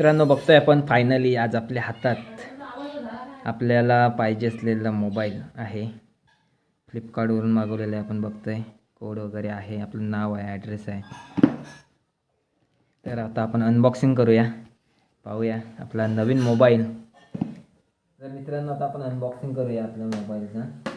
मित्रांनो बघतोय आपण फायनली आज आपल्या हातात आपल्याला पाहिजे असलेला मोबाईल आहे. फ्लिपकार्टवरून मागवलेला आहे आपण बघतोय. कोड वगैरे आहे आपलं नाव आहे ॲड्रेस आहे. तर आता आपण अनबॉक्सिंग करूया. पाहूया आपला नवीन मोबाईल तर मित्रांनो आता आपण अनबॉक्सिंग करूया आपल्या मोबाईलचं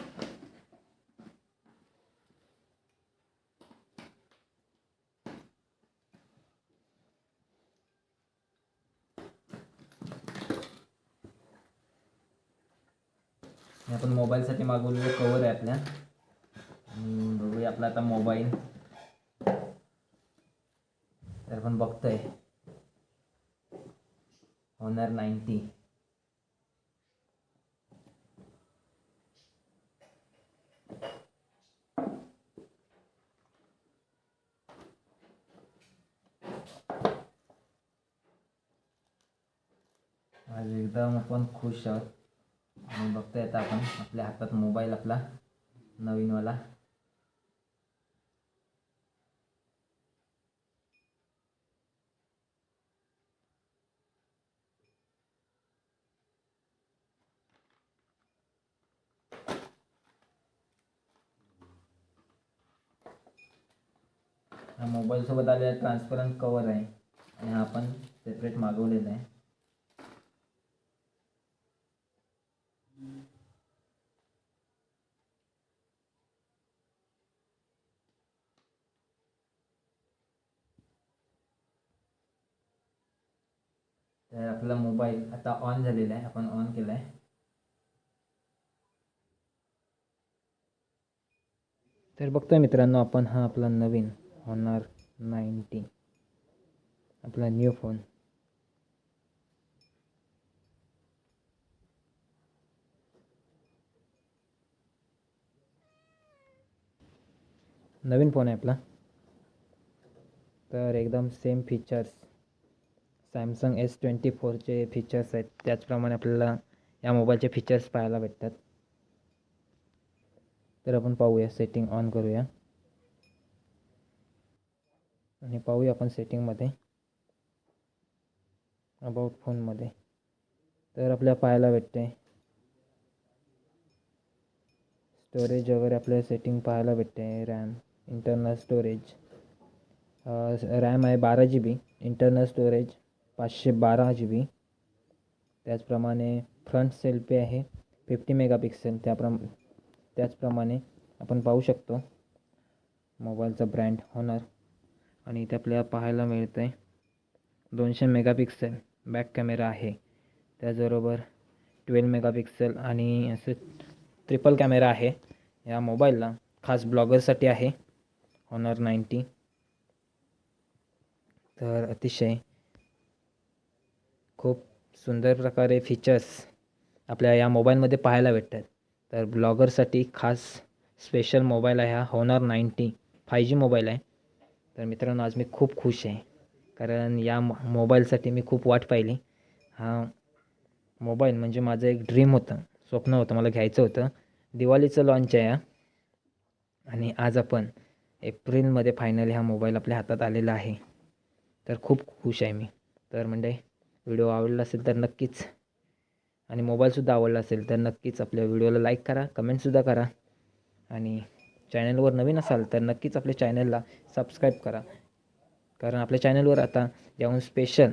हे आपण मोबाईलसाठी मागवलेलं कवर आहे आपल्या. बघूया आपला आता मोबाईल. तर आपण बघतोय. होणार नाईन्टी आज एकदम आपण खुश आहोत. आणि बघतोय आता आपण आपल्या हातात मोबाईल आपला नवीनवाला. हा मोबाईल सोबत आलेला ट्रान्सपरंट कवर आहे. आणि हा आपण सेपरेट मागवलेला आहे. तर आपला मोबाईल आता ऑन झालेला आहे. आपण ऑन केला आहे तर बघतोय मित्रांनो आपण हा आपला नवीन होणार नाईन्टी आपला न्यू फोन नवीन फोन आहे आपला. तर एकदम same features Samsung S twenty फोरचे features आहेत. त्याचप्रमाणे आपल्याला या मोबाईलचे फीचर्स पाहायला भेटतात. तर आपण पाहूया सेटिंग ऑन करूया. आणि पाहूया आपण सेटिंगमध्ये अबाउट फोनमध्ये तर आपल्याला पाहायला भेटते. स्टोरेज वगैरे आपल्याला सेटिंग पाहायला भेटते. रॅम इंटरनल स्टोरेज रॅम आहे बारा जी बी इंटरनल स्टोरेज पाचशे बारा जी बी त्याचप्रमाणे फ्रंट सेल्फी आहे. फिफ्टी मेगापिक्सेल त्याप्रम त्याचप्रमाणे आपण पाहू शकतो. मोबाईलचा ब्रँड होणार. आणि इथे आपल्याला पाहायला मिळतं आहे दोनशे मेगापिक्सेल बॅक कॅमेरा आहे. त्याचबरोबर ट्वेल्व मेगापिक्सेल आणि असे ट्रिपल कॅमेरा आहे. या मोबाईलला खास ब्लॉगरसाठी आहे. ऑनर नाईन्टी तर अतिशय खूप सुंदर प्रकारे फीचर्स आपल्या या मोबाईलमध्ये पाहायला भेटतात. तर ब्लॉगरसाठी खास स्पेशल मोबाईल आहे हा. होणार नाईन्टी फाय जी मोबाईल आहे. तर मित्रांनो आज मी खूप खुश आहे. कारण या मोबाईलसाठी मी खूप वाट पाहिली. हा मोबाईल म्हणजे माझं एक ड्रीम होतं. स्वप्न होतं मला घ्यायचं होतं. दिवाळीचं लॉन्च आहे हा. आणि आज आपण एप्रिलमध्ये फायनली हा मोबाईल आपल्या हातात आलेला आहे. तर खूप खुश आहे मी. तर म्हणजे व्हिडिओ आवडला असेल तर नक्कीच आणि मोबाईलसुद्धा आवडला असेल तर नक्कीच आपल्या व्हिडिओला लाईक करा कमेंटसुद्धा करा आणि चॅनलवर नवीन असाल तर नक्कीच आपल्या चॅनलला सबस्क्राईब करा. कारण आपल्या चॅनलवर आता जाऊन स्पेशल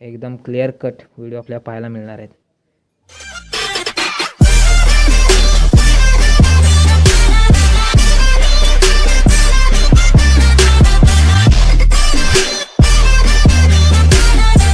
एकदम क्लिअर कट व्हिडिओ आपल्याला पाहायला मिळणार आहेत.